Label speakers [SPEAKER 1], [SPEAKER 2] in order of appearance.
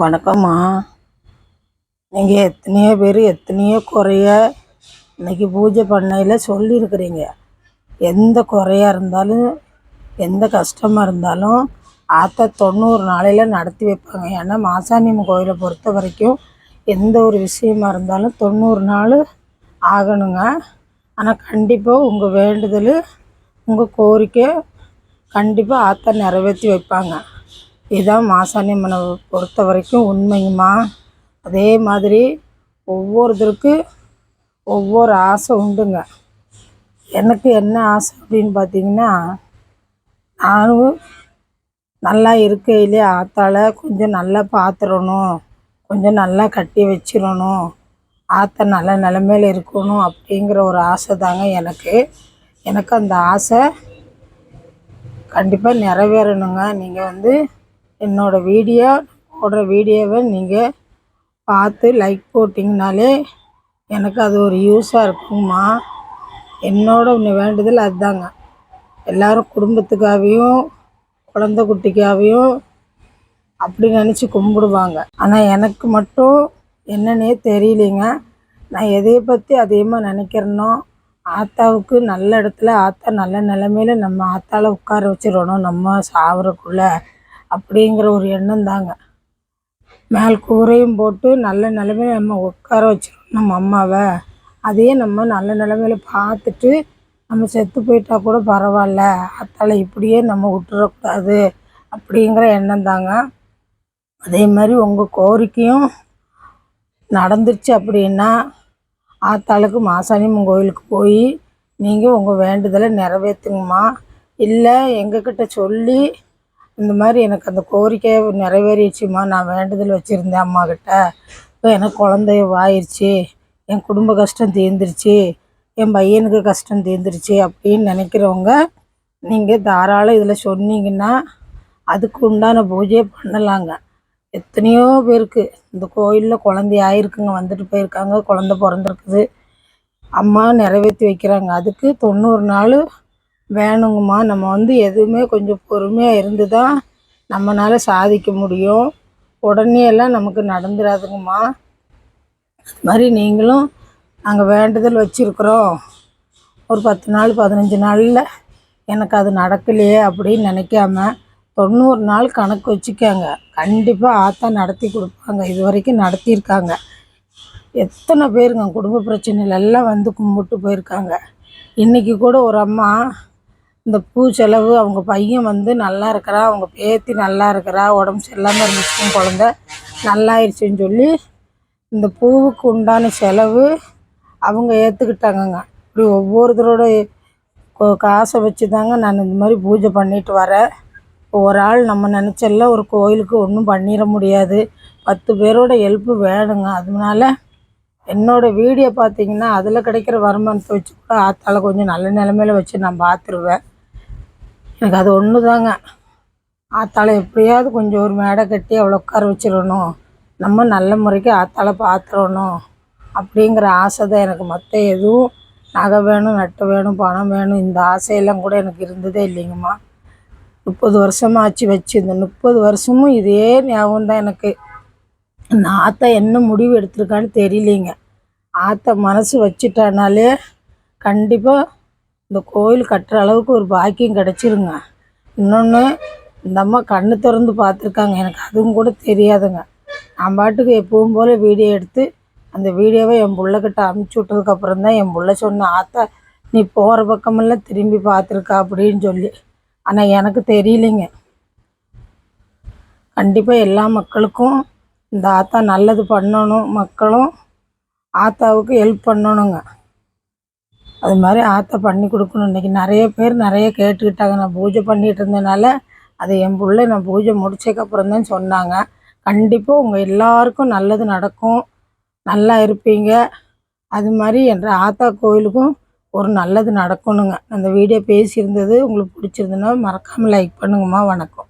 [SPEAKER 1] வணக்கம்மா. நீங்கள் எத்தனையோ பேர் எத்தனையோ குறைய இன்னைக்கு பூஜை பண்ணையில் சொல்லியிருக்கிறீங்க. எந்த குறையாக இருந்தாலும் எந்த கஷ்டமாக இருந்தாலும் ஆற்ற தொண்ணூறு நாளையில் நடத்தி வைப்பாங்க. ஏன்னா மாசாணியம் கோயிலை பொறுத்த வரைக்கும் எந்த ஒரு விஷயமா இருந்தாலும் தொண்ணூறு நாள் ஆகணுங்க. ஆனால் கண்டிப்பாக உங்கள் வேண்டுதல் உங்கள் கோரிக்கை கண்டிப்பாக ஆற்ற நிறைவேற்றி வைப்பாங்க. இதுதான் மாசாணியம்மனை பொறுத்த வரைக்கும் உண்மைங்கம்மா அதே மாதிரி ஒவ்வொருத்தருக்கு ஒவ்வொரு ஆசை உண்டுங்க. எனக்கு என்ன ஆசை அப்படின்னு பார்த்தீங்கன்னா நானும் நல்லா இருக்கையிலே ஆத்தால் கொஞ்சம் நல்லா பார்த்துடணும் கொஞ்சம் நல்லா கட்டி வச்சிடணும் ஆற்ற நல்ல நிலமையில இருக்கணும் அப்படிங்கிற ஒரு ஆசை தாங்க எனக்கு. எனக்கு அந்த ஆசை கண்டிப்பாக நிறைவேறணுங்க. நீங்கள் வந்து என்னோடய வீடியோ போடுற வீடியோவை நீங்கள் பார்த்து லைக் போட்டிங்கனாலே எனக்கு அது ஒரு யூஸாக இருக்குங்கம்மா என்னோட வேண்டுதல் அதுதாங்க. எல்லோரும் குடும்பத்துக்காகவும் குழந்த குட்டிக்காகவும் அப்படி நினச்சி கும்பிடுவாங்க. ஆனால் எனக்கு மட்டும் என்னன்னே தெரியலைங்க. நான் எதையை பற்றி அதிகமாக நினைக்கிறேனோ ஆத்தாவுக்கு நல்ல இடத்துல ஆத்தா நல்ல நிலமையில நம்ம ஆத்தாவில் உட்கார வச்சிடணும். நம்ம சாவறக்குள்ள அப்படிங்கிற ஒரு எண்ணம் தாங்க. மேல் கூரையும் போட்டு நல்ல நிலமையில நம்ம உட்கார வச்சிடணும் நம்ம அம்மாவை. அதையே நம்ம நல்ல நிலமையில பார்த்துட்டு நம்ம செத்து போயிட்டா கூட பரவாயில்ல. ஆத்தால இப்படியே நம்ம விட்டுறக்கூடாது அப்படிங்கிற எண்ணம் தாங்க. அதே மாதிரி உங்கள் கோரிக்கையும் நடந்துருச்சு அப்படின்னா ஆத்தாளுக்கு மாசாணியம்மன் கோயிலுக்கு போய் நீங்கள் உங்கள் வேண்டுதலை நிறைவேற்றுங்கம்மா இல்லை எங்கக்கிட்ட சொல்லி இந்த மாதிரி எனக்கு அந்த கோரிக்கை நிறைவேறிடுச்சும்மா. நான் வேண்டுதல் வச்சுருந்தேன் அம்மாக்கிட்ட இப்போ எனக்கு குழந்தைய ஆயிடுச்சு என் குடும்ப கஷ்டம் தீர்ந்துருச்சு. என் பையனுக்கு கஷ்டம் தீர்ந்துருச்சு அப்படின்னு நினைக்கிறவங்க நீங்கள் தாராளம் இதில் சொன்னீங்கன்னா அதுக்கு உண்டான பூஜையை பண்ணலாங்க. எத்தனையோ பேருக்கு இந்த கோயிலில் குழந்தை ஆயிருக்குங்க வந்துட்டு போயிருக்காங்க குழந்த பிறந்திருக்குது. அம்மா நிறைவேற்றி வைக்கிறாங்க. அதுக்கு தொண்ணூறு நாள் வேணுங்கம்மா. நம்ம வந்து எதுவுமே கொஞ்சம் பொறுமையாக இருந்து தான் நம்மளால் சாதிக்க முடியும். உடனே எல்லாம் நமக்கு நடந்துடாதுங்கம்மா அது மாதிரி நீங்களும் நாங்கள் வேண்டுதல் வச்சுருக்குறோம். ஒரு பத்து நாள் பதினஞ்சு நாளில் எனக்கு அது நடக்கலையே அப்படின்னு நினைக்காம தொண்ணூறு நாள் கணக்கு வச்சுக்கோங்க. கண்டிப்பாக ஆத்தா நடத்தி கொடுப்பாங்க. இது வரைக்கும் நடத்தியிருக்காங்க. எத்தனை பேருங்க குடும்ப பிரச்சனையில எல்லாம் வந்து கும்பிட்டு போயிருக்காங்க. இன்றைக்கி கூட ஒரு அம்மா இந்த பூ செலவு அவங்க பையன் வந்து நல்லா இருக்கிறா அவங்க பேத்தி நல்லா இருக்கிறா உடம்பு சரியில்லாமல் இருந்துச்சு குழந்த நல்லாயிருச்சுன்னு சொல்லி இந்த பூவுக்கு உண்டான செலவு அவங்க ஏற்றுக்கிட்டாங்கங்க இப்படி ஒவ்வொருத்தரோட காசை வச்சு தாங்க நான் இந்த மாதிரி பூஜை பண்ணிட்டு வரேன். ஒரு ஆள் நம்ம நினச்செல்லாம் ஒரு கோயிலுக்கு ஒன்றும் பண்ணிட முடியாது. பத்து பேரோட ஹெல்ப்பு வேணுங்க. அதனால என்னோடய வீடியோ பார்த்தீங்கன்னா அதில் கிடைக்கிற வருமானத்தை வச்சு கூட ஆத்தால் கொஞ்சம் நல்ல நிலமையில வச்சு நான் பார்த்துருவேன் எனக்கு அது ஒன்று தாங்க ஆத்தால எப்படியாவது கொஞ்சம் ஒரு மேடை கட்டி அவளை உட்கார வச்சிடணும். நம்ம நல்ல முறைக்கு ஆத்தால பார்த்துடணும் அப்படிங்கிற ஆசை தான் எனக்கு. மற்ற எதுவும் நகை வேணும் நட்டு வேணும் பணம் வேணும் இந்த ஆசையெல்லாம் கூட எனக்கு இருந்ததே இல்லைங்கம்மா. முப்பது வருஷமாச்சு வச்சு இந்த முப்பது வருஷமும் இதே ஞாபகம் தான் எனக்கு. இந்த ஆத்தா என்ன முடிவு எடுத்திருக்கான்னு தெரியலிங்க. ஆத்தா மனசு வச்சுட்டானாலே கண்டிப்பாக இந்த கோயில் கட்டுற அளவுக்கு ஒரு பாக்கியம் கிடச்சிருங்க. இன்னொன்று இந்த அம்மா கண்ணு திறந்து பார்த்துருக்காங்க. எனக்கு அதுவும் கூட தெரியாதுங்க. நான் பாட்டுக்கு எப்பவும் போல் வீடியோ எடுத்து அந்த வீடியோவை என் பிள்ளைக்கிட்ட அமுச்சு விட்டதுக்கப்புறம் தான் என் பிள்ளை சொன்ன ஆத்தா நீ போகிற பக்கமெல்லாம் திரும்பி பார்த்துருக்கா? அப்படின்னு சொல்லி. ஆனால் எனக்கு தெரியலைங்க. கண்டிப்பாக எல்லா மக்களுக்கும் இந்த ஆத்தா நல்லது பண்ணணும் மக்களும் ஆத்தாவுக்கு ஹெல்ப் பண்ணணுங்க. அது மாதிரி ஆற்ற பண்ணி கொடுக்கணும். இன்றைக்கி நிறைய பேர் நிறைய கேட்டுக்கிட்டாங்க. நான் பூஜை பண்ணிகிட்டு இருந்தனால அது என் பிள்ளை நான் பூஜை முடிச்சதுக்கப்புறம் தான் சொன்னாங்க. கண்டிப்பாக உங்கள் எல்லாருக்கும் நல்லது நடக்கும். நல்லா இருப்பீங்க. அது மாதிரி என்ற ஆத்தா கோயிலுக்கும் ஒரு நல்லது நடக்கணுங்க. அந்த வீடியோ பேசியிருந்தது. உங்களுக்கு பிடிச்சிருந்ததுன்னா மறக்காமல் லைக் பண்ணுங்கம்மா. வணக்கம்.